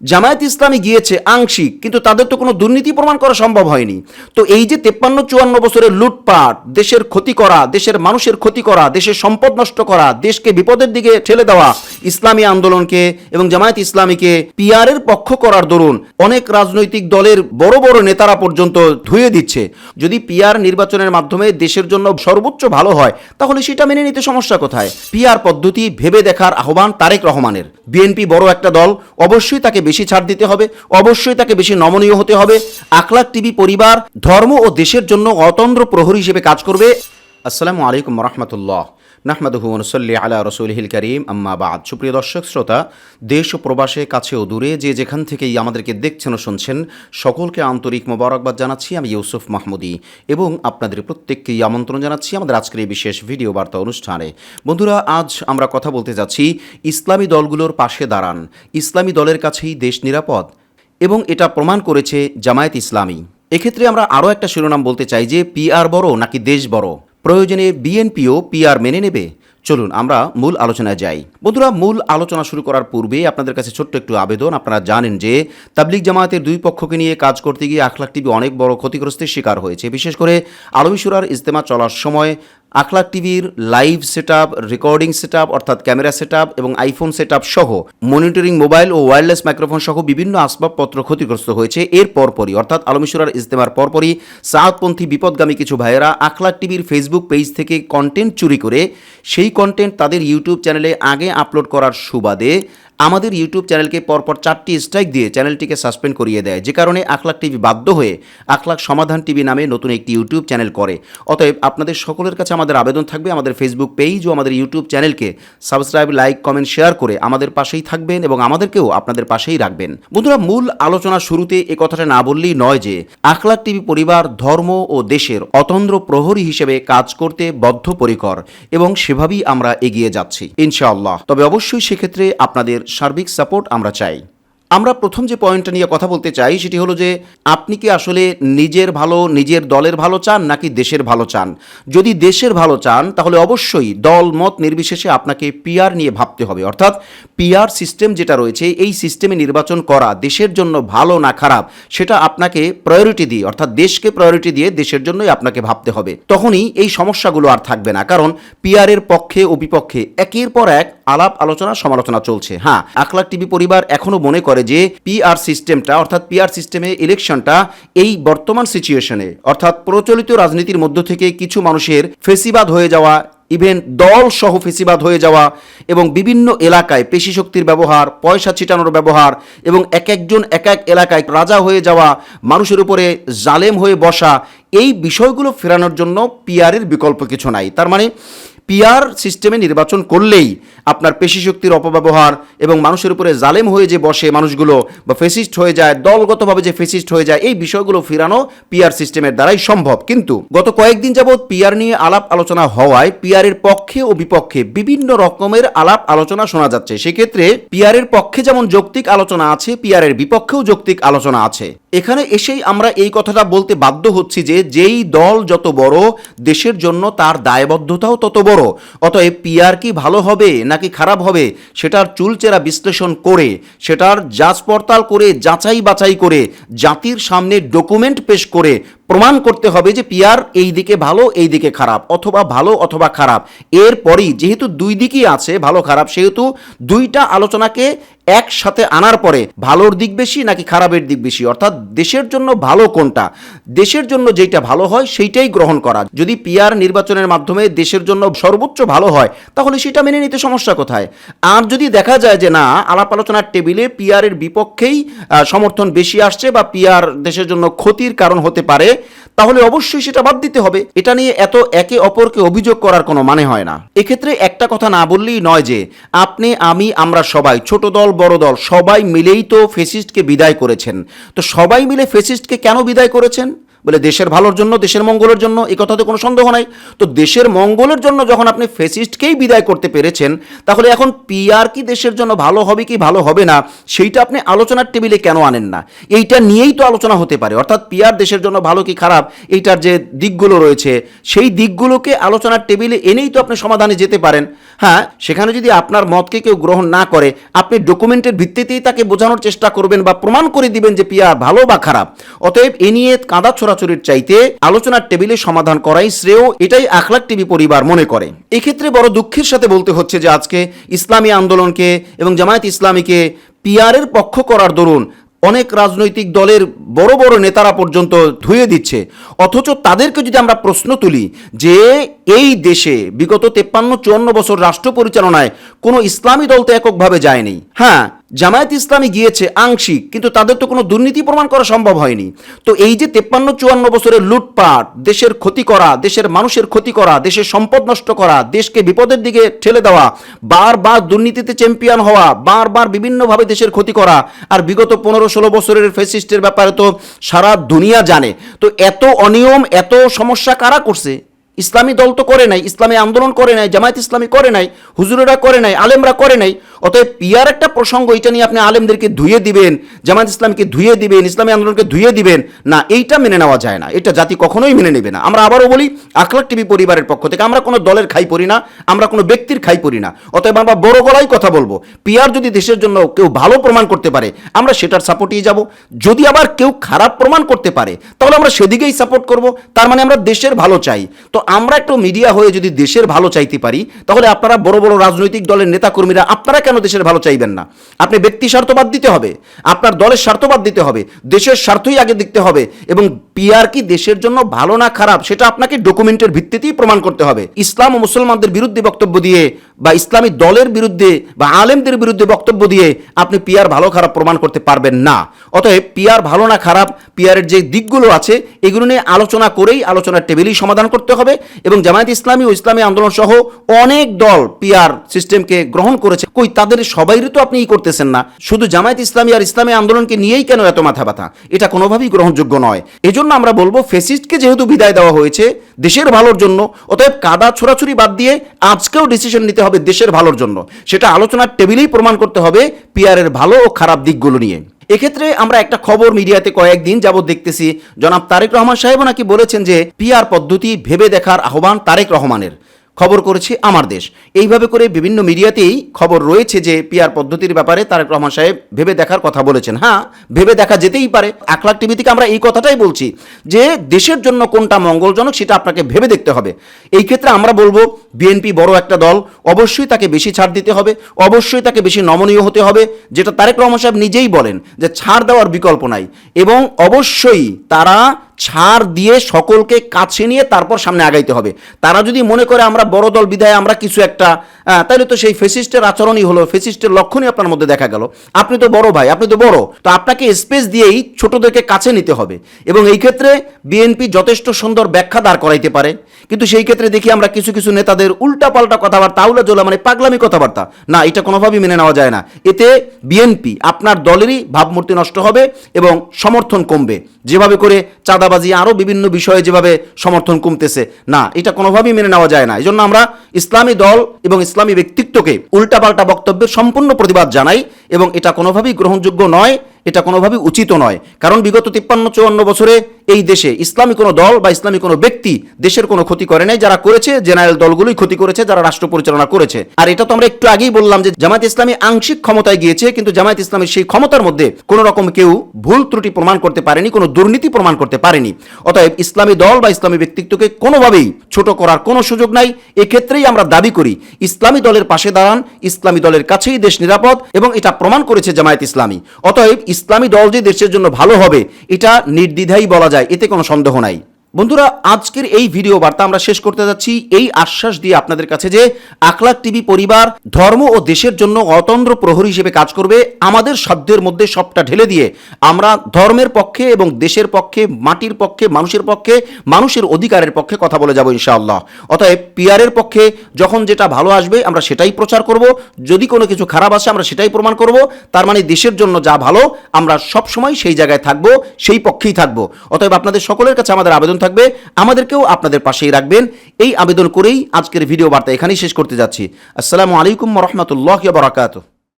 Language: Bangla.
জামায়াত ইসলামী গিয়েছে আংশিক, কিন্তু তাদের তো কোনো দুর্নীতি প্রমাণ করা সম্ভব হয়নি। তো এই যে তেপ্পান্ন চুয়ান্ন বছরের লুটপাট, দেশের ক্ষতি করা, দেশের মানুষের ক্ষতি করা, দেশের সম্পদ নষ্ট করা, দেশকে বিপদের দিকে ঠেলে দেওয়া, ইসলামী আন্দোলনকে এবং জামায়াত ইসলামীকে পিয়ারের পক্ষ করার দরুন অনেক রাজনৈতিক দলের বড় বড় নেতারা পর্যন্ত ধুয়ে দিচ্ছে। যদি পিয়ার নির্বাচনের মাধ্যমে দেশের জন্য সর্বোচ্চ ভালো হয়, তাহলে সেটা মেনে নিতে সমস্যা কোথায়? পিয়ার পদ্ধতি ভেবে দেখার আহ্বান তারেক রহমানের। বিএনপি বড় একটা দল, অবশ্যই তাকে বেশি ছাড় দিতে হবে, অবশ্যই তাকে বেশি নমনীয় হতে হবে। আখলাক টিভি পরিবার ধর্ম ও দেশের জন্য অতন্দ্র প্রহরী হিসেবে কাজ করবে। আসসালামু আলাইকুম রহমতুল্লাহ। নাহমাদুহু নসল্লি আলা রসুলহিল করিম। আম্মা বাদ। সুপ্রিয় দর্শক, শ্রোতা, দেশ ও প্রবাসে, কাছে ও দূরে যে যেখান থেকেই আমাদেরকে দেখছেন ও শুনছেন, সকলকে আন্তরিক মোবারকবাদ জানাচ্ছি। আমি ইউসুফ মাহমুদি এবং আপনাদের প্রত্যেককেই আমন্ত্রণ জানাচ্ছি আমাদের আজকের এই বিশেষ ভিডিও বার্তা অনুষ্ঠানে। বন্ধুরা, আজ আমরা কথা বলতে যাচ্ছি ইসলামী দলগুলোর পাশে দাঁড়ান। ইসলামী দলের কাছেই দেশ নিরাপদ এবং এটা প্রমাণ করেছে জামায়াত ইসলামী। এক্ষেত্রে আমরা আরও একটা শিরোনাম বলতে চাই যে পিআর বড় নাকি দেশ বড়? প্রয়োজনে বিএনপিও পিআর মেনে নেবে। চলুন, আমরা মূল আলোচনায় যাই। বন্ধুরা, মূল আলোচনা শুরু করার পূর্বে আপনাদের কাছে ছোট্ট একটু আবেদন। আপনারা জানেন যে তাবলিক জামায়াতের দুই পক্ষকে নিয়ে কাজ করতে গিয়ে আখলাক টিভি অনেক বড় ক্ষতিগ্রস্তের শিকার হয়েছে। বিশেষ করে আলমিশুরার ইজতেমা চলার সময় আখলাক টিভির লাইভ সেট রেকর্ডিং সেট অর্থাৎ ক্যামেরা সেট এবং আইফোন সেট সহ মনিটরিং মোবাইল ও ওয়্যারলেস মাইক্রোফোন সহ বিভিন্ন আসবাবপত্র ক্ষতিগ্রস্ত হয়েছে এর পরপরই। অর্থাৎ আলমিসুরার ইজতেমার পরপরই সাউথপন্থী বিপদগামী কিছু ভাইয়েরা আখলাক টিভির ফেসবুক পেজ থেকে কন্টেন্ট চুরি করে, সেই কন্টেন্ট তাদের ইউটিউব চ্যানেলে আগে আপলোড করার সুবাদে আমাদের ইউটিউব চ্যানেলকে পরপর চারটি স্ট্রাইক দিয়ে চ্যানেলটিকে সাসপেন্ড করিয়ে দেয়। যে কারণে আখলাক টিভি বাধ্য হয়ে আখলাক সমাধান টিভি নামে নতুন একটি ইউটিউব চ্যানেল করে। অতএব আপনাদের সকলের কাছে আমাদের আবেদন থাকবে, আমাদের ফেসবুক পেজ ও আমাদের ইউটিউব চ্যানেলকে সাবস্ক্রাইব লাইক কমেন্ট শেয়ার করে আমাদের পাশেই থাকবেন এবং আমাদেরকেও আপনাদের পাশেই রাখবেন। বন্ধুরা, মূল আলোচনা শুরুতে এ কথাটা না বললেই নয় যে আখলাক টিভি পরিবার, ধর্ম ও দেশের অতন্দ্র প্রহরী হিসেবে কাজ করতে বদ্ধপরিকর এবং সেভাবেই আমরা এগিয়ে যাচ্ছি, ইনশাআল্লাহ। তবে অবশ্যই সেক্ষেত্রে আপনাদের সার্বিক সাপোর্ট আমরা চাই। আমরা প্রথম যে পয়েন্টটা নিয়ে কথা বলতে চাই, সেটি হলো যে আপনি কি আসলে নিজের ভালো, নিজের দলের ভালো চান নাকি দেশের ভালো চান? যদি দেশের ভালো চান, তাহলে অবশ্যই দল, মত নির্বিশেষে আপনাকে পিআর নিয়ে ভাবতে হবে। অর্থাৎ পিআর সিস্টেম যেটা রয়েছে, এই সিস্টেমে নির্বাচন করা দেশের জন্য ভালো না খারাপ, সেটা আপনাকে প্রায়োরিটি দিয়ে, অর্থাৎ দেশকে প্রায়োরিটি দিয়ে দেশের জন্যই আপনাকে ভাবতে হবে। তখনই এই সমস্যাগুলো আর থাকবে না। কারণ পিআরের পক্ষে ও বিপক্ষে একের পর এক আলাপ, আলোচনা, সমালোচনা চলছে। হ্যাঁ আখলাক টিভি পরিবার এখনও মনে করে যে পিআর সিস্টেমটা অর্থাৎ পিআর সিস্টেমে ইলেকশনটা এই বর্তমান সিচুয়েশনে অর্থাৎ প্রচলিত রাজনীতির মধ্য থেকে কিছু মানুষের ফেসিবাদ হয়ে যাওয়া ইভেন দল সহ ফেসিবাদ হয়ে যাওয়া এবং বিভিন্ন এলাকায় পেশি শক্তির ব্যবহার, পয়সা ছিটানোর ব্যবহার এবং এক একজন এক এক এলাকায় রাজা হয়ে যাওয়া, মানুষের উপরে জালেম হয়ে বসা, এই বিষয়গুলো ফেরানোর জন্য পিআরের বিকল্প কিছু নাই। তার মানে পিআর সিস্টেমে নির্বাচন করলেই আপনার পেশিশক্তির অপব্যবহার এবং মানুষের উপরে জালেম হয়ে যে বসে মানুষগুলো বা ফেসিস্ট হয়ে যায়, দলগতভাবে যে ফেসিস্ট হয়ে যায়, এই বিষয়গুলো ফিরানো পিয়ার সিস্টেমের দ্বারাই সম্ভব। কিন্তু গত কয়েকদিন যাবৎ পিয়ার নিয়ে আলাপ আলোচনা হওয়ায় পিয়ারের পক্ষে ও বিপক্ষে বিভিন্ন রকমের আলাপ আলোচনা শোনা যাচ্ছে। সেক্ষেত্রে পিয়ারের পক্ষে যেমন যৌক্তিক আলোচনা আছে পিয়ারের বিপক্ষেও যৌক্তিক আলোচনা আছে। এখানে এসেই আমরা এই কথাটা বলতে বাধ্য হচ্ছি যে, যেই দল যত বড়, দেশের জন্য তার দায়বদ্ধতাও তত বড়। অতএব পিয়ার কি ভালো হবে নাকি খারাপ হবে, সেটার চুলচেরা বিশ্লেষণ করে, সেটার যাচ পড়তাল করে, যাচাই বাছাই করে, জাতির সামনে ডকুমেন্ট পেশ করে প্রমাণ করতে হবে যে পিয়ার এই দিকে ভালো, এই দিকে খারাপ, অথবা ভালো অথবা খারাপ। এরপরই যেহেতু দুই দিকই আছে, ভালো খারাপ, সেহেতু দুইটা আলোচনাকে একসাথে আনার পরে ভালোর দিক বেশি নাকি খারাপের দিক বেশি? অর্থাৎ দেশের জন্য ভালো কোনটা? দেশের জন্য যেটা ভালো হয়, সেইটাই গ্রহণ করা। যদি পিয়ার নির্বাচনের মাধ্যমে দেশের জন্য সর্বোচ্চ ভালো হয়, তাহলে সেটা মেনে নিতে সমস্যা কোথায়? আর যদি দেখা যায় যে না, আলাপ আলোচনার টেবিলে পিয়ারের বিপক্ষেই সমর্থন বেশি আসছে বা পিয়ার দেশের জন্য ক্ষতির কারণ হতে পারে তাহলে অবশ্যই সেটা বাদ দিতে হবে। এটা নিয়ে এত একে অপরকে অভিযোগ করার কোনো মানে হয় না। এক্ষেত্রে একটা কথা না বললেই নয় যে, আপনি, আমি, আমরা সবাই, ছোট দল, বড় দল, সবাই মিলেই তো ফেসিস্টকে বিদায় করেছেন। তো সবাই মিলে ফেসিস্টকে কেন বিদায় করেছেন? বলে দেশের ভালোর জন্য, দেশের মঙ্গলের জন্য এই কথাতে কোনো সন্দেহ নাই। তো দেশের মঙ্গলের জন্য যখন আপনি ফেসিস্টকেই বিদায় করতে পেরেছেন, তাহলে এখন পিআর কি দেশের জন্য ভালো হবে কি ভালো হবে না, সেইটা আপনি আলোচনার টেবিলে কেন আনেন না? এইটা নিয়েই তো আলোচনা হতে পারে। অর্থাৎ পিআর দেশের জন্য ভালো কি খারাপ, এইটার যে দিকগুলো রয়েছে, সেই দিকগুলোকে আলোচনার টেবিলে এনেই তো আপনি সমাধানে যেতে পারেন। হ্যাঁ সেখানে যদি আপনার মতকে কেউ গ্রহণ না করে, আপনি ডকুমেন্টের ভিত্তিতেই তাকে বোঝানোর চেষ্টা করবেন বা প্রমাণ করে দিবেন যে পিয়ার ভালো বা খারাপ। অতএব এ নিয়ে কাদা ছোড়াছড়ির চাইতে আলোচনার টেবিলে সমাধান করাই শ্রেয়, এটাই আখলাক টিভি পরিবার মনে করে। এক্ষেত্রে বড় দুঃখের সাথে বলতে হচ্ছে যে আজকে ইসলামী আন্দোলনকে এবং জামায়াত ইসলামীকে পিয়ারের পক্ষ করার দরুন অনেক রাজনৈতিক দলের বড় বড় নেতারা পর্যন্ত ধুয়ে দিচ্ছে। অথচ তাদেরকে যদি আমরা প্রশ্ন তুলি যে এই দেশে বিগত তেপ্পান্ন চুয়ান্ন বছর রাষ্ট্র পরিচালনায় কোনো ইসলামী দল তো এককভাবে যায়নি। হ্যাঁ জামায়াত ইসলামী গিয়েছে আংশিক, কিন্তু তাদের তো কোনো দুর্নীতি প্রমাণ করা সম্ভব হয়নি। তো এই যে তেপ্পান্ন চুয়ান্ন বছরের লুটপাট, দেশের ক্ষতি করা, দেশের মানুষের ক্ষতি করা, দেশের সম্পদ নষ্ট করা, দেশকে বিপদের দিকে ঠেলে দেওয়া, বারবার দুর্নীতিতে চ্যাম্পিয়ন হওয়া, বারবার বিভিন্নভাবে দেশের ক্ষতি করা, আর বিগত পনেরো ষোলো বছরের ফেসিস্টের ব্যাপারে তো সারা দুনিয়া জানে। তো এত অনিয়ম, এত সমস্যা কারা করছে? ইসলামী দল তো করে নাই, ইসলামী আন্দোলন করে নাই, জামায়াত ইসলামী করে নাই, হুজুরেরা করে নাই, আলেমরা করে নাই, অতএব পিয়ার একটা প্রসঙ্গ, এটা নিয়ে আপনি আলেমদেরকে ধুয়ে দিবেন, জামায়াত ইসলামকে ধুয়ে দিবেন, ইসলামী আন্দোলনকে ধুয়ে দিবেন, না, এইটা মেনে নেওয়া যায় না, এটা জাতি কখনোই মেনে নেবে না। আমরা আবারও বলি আখলাক টিভি পরিবারের পক্ষ থেকে আমরা কোনো দলের খাই পড়ি না, আমরা কোনো ব্যক্তির খাই পড়ি না, অতএব আমরা বড় গলায় কথা বলব, পিয়ার যদি দেশের জন্য কেউ ভালো প্রমাণ করতে পারে, আমরা সেটার সাপোর্টেই যাব, যদি আবার কেউ খারাপ প্রমাণ করতে পারে, তাহলে আমরা সেদিকেই সাপোর্ট করব, তার মানে আমরা দেশের ভালো চাই। তো আমরা একটু মিডিয়া হয়ে যদি দেশের ভালো চাইতে পারি, তাহলে আপনারা বড় বড় রাজনৈতিক দলের নেতাকর্মীরা আপনারা কেন দেশের ভালো চাইবেন না? আপনি ব্যক্তি স্বার্থবাদ দিতে হবে, আপনার দলের স্বার্থবাদ দিতে হবে, দেশের স্বার্থই আগে দেখতে হবে এবং পিআর কি দেশের জন্য ভালো না খারাপ সেটা আপনাকে ডকুমেন্টের ভিত্তিতেই প্রমাণ করতে হবে। ইসলাম ও মুসলমানদের বিরুদ্ধে বক্তব্য দিয়ে বা ইসলামী দলের বিরুদ্ধে বা আলেমদের বিরুদ্ধে বক্তব্য দিয়ে আপনি পিয়ার ভালো খারাপ প্রমাণ করতে পারবেন না। অতএব পিয়ার ভালো না খারাপ, পিয়ারের যে দিকগুলো আছে, এগুলো নিয়ে আলোচনা করেই আলোচনার টেবিলেই সমাধান করতে হবে এবং জামায়াত ইসলামী ও ইসলামী আন্দোলন সহ অনেক দল পিয়ার সিস্টেমকে গ্রহণ করেছে। কই, তাদের সবাইরই তো আপনি ই করতেছেন না। শুধু জামায়াত ইসলামী আর ইসলামী আন্দোলনকে নিয়েই কেন এত মাথা ব্যথা? এটা কোনোভাবেই গ্রহণযোগ্য নয়। এজন্য আমরা বলব, ফেসিস্টকে যেহেতু বিদায় দেওয়া হয়েছে দেশের ভালোর জন্য, অতএব কাদা ছোড়াছুরি বাদ দিয়ে আজকেও ডিসিশন নিতে হবে দেশের ভালোর জন্য। সেটা আলোচনার টেবিলেই প্রমাণ করতে হবে পিআরের ভালো ও খারাপ দিকগুলো নিয়ে। এক্ষেত্রে আমরা একটা খবর মিডিয়াতে কয়েকদিন যাবত দেখতেছি, জনাব তারেক রহমান সাহেবও নাকি বলেছেন যে পিআর পদ্ধতি ভেবে দেখার আহ্বান তারেক রহমানের। খবর করেছে আমার দেশ। এইভাবে করে বিভিন্ন মিডিয়াতেই খবর রয়েছে যে পিআর পদ্ধতির ব্যাপারে তারেক রহমান সাহেব ভেবে দেখার কথা বলেছেন। হ্যাঁ ভেবে দেখা যেতেই পারে। আখলাক টিভি থেকে আমরা এই কথাটাই বলছি যে দেশের জন্য কোনটা মঙ্গলজনক সেটা আপনাকে ভেবে দেখতে হবে। এই ক্ষেত্রে আমরা বলব বিএনপি বড় একটা দল, অবশ্যই তাকে বেশি ছাড় দিতে হবে, অবশ্যই তাকে বেশি নমনীয় হতে হবে, যেটা তারেক রহমান সাহেব নিজেই বলেন যে ছাড় দেওয়ার বিকল্প নাই। এবং অবশ্যই তারা ছাড় দিয়ে সকলকে কাছে নিয়ে তারপর সামনে আগাইতে হবে। তারা যদি মনে করে আমরা বড় দল বিদায়, আমরা কিছু একটা তাহলে তো সেই ফেসিস্টের আচরণই হলো, ফেসিস্টের লক্ষণই আপনার মধ্যে দেখা গেল। আপনি তো বড় ভাই, আপনি তো বড়, তো আপনাকে স্পেস দিয়েই ছোটদেরকে কাছে নিতে হবে। এবং এই ক্ষেত্রে বিএনপি যথেষ্ট সুন্দর ব্যাখ্যা দাঁড় করাইতে পারে। কিন্তু সেই ক্ষেত্রে দেখি আমরা কিছু কিছু নেতাদের উল্টাপাল্টা কথাবার্তা, আউলা জোলা মানে পাগলামি কথাবার্তা। না, এটা কোনোভাবেই মেনে নেওয়া যায় না। এতে বিএনপি আপনার দলেরই ভাবমূর্তি নষ্ট হবে এবং সমর্থন কমবে। যেভাবে করে চাঁদাবাজি আরও বিভিন্ন বিষয়ে যেভাবে সমর্থন কমতেছে, না, এটা কোনোভাবেই মেনে নেওয়া যায় না। এই জন্য আমরা ইসলামী দল এবং ইসলামী ব্যক্তিত্বকে উল্টাপাল্টা বক্তব্যের সম্পূর্ণ প্রতিবাদ জানাই এবং এটা কোনোভাবেই গ্রহণযোগ্য নয়। এটা কোনোভাবেই উচিত নয়। কারণ বিগত তিপ্পান্ন, চুয়ান্ন বছরে এই দেশে ইসলামী কোনো দল বা ইসলামী কোনো ব্যক্তি দেশের কোনো ক্ষতি করে নাই। যারা করেছে, জেনারেল দলগুলোই ক্ষতি করেছে, যারা রাষ্ট্র পরিচালনা করেছে। আর এটা তো আমরা একটু আগেই বললাম যে জামায়াত ইসলামী আংশিক ক্ষমতায় গিয়েছে, কিন্তু জামায়াত ইসলামের সেই ক্ষমতার মধ্যে কোনো রকম কেউ ভুল ত্রুটি প্রমাণ করতে পারেনি, কোনো দুর্নীতি প্রমাণ করতে পারেনি। অতএব ইসলামী দল বা ইসলামী ব্যক্তিত্বকে কোনোভাবেই ছোট করার কোনো সুযোগ নাই। এক্ষেত্রেই আমরা দাবি করি, ইসলামী দলের পাশে দাঁড়ান, ইসলামী দলের কাছেই দেশ নিরাপদ, এবং এটা প্রমাণ করেছে জামায়াত ইসলামী। অতএব ইসলামী দল যে দেশের জন্য ভালো হবে, এটা নির্দ্বিধাই বলা যায়, এতে কোনো সন্দেহ নাই। বন্ধুরা, আজকের এই ভিডিও বার্তা আমরা শেষ করতে যাচ্ছি এই আশ্বাস দিয়ে আপনাদের কাছে যে আকলাক টিভি পরিবার ধর্ম ও দেশের জন্য অতন্দ্র প্রহরী হিসেবে কাজ করবে, আমাদের সাধ্যের মধ্যে সবটা ঢেলে দিয়ে আমরা ধর্মের পক্ষে এবং দেশের পক্ষে, মাটির পক্ষে, মানুষের পক্ষে, মানুষের অধিকারের পক্ষে কথা বলে যাব ইনশাআল্লাহ। অতএব পিয়ারের পক্ষে যখন যেটা ভালো আসবে আমরা সেটাই প্রচার করব, যদি কোনো কিছু খারাপ আসে আমরা সেটাই প্রমাণ করব, তার মানে দেশের জন্য যা ভালো আমরা সব সময় সেই জায়গায় থাকব, সেই পক্ষেই থাকব। অতএব আপনাদের সকলের কাছে আমাদের আবেদন থাকবে, আমাদেরকেও আপনাদের পাশেই রাখবেন। এই আবেদন করেই আজকের ভিডিও বার্তা এখানেই শেষ করতে যাচ্ছি। আসসালামু আলাইকুম রহমতুল্লাহ বারাকাতুহ।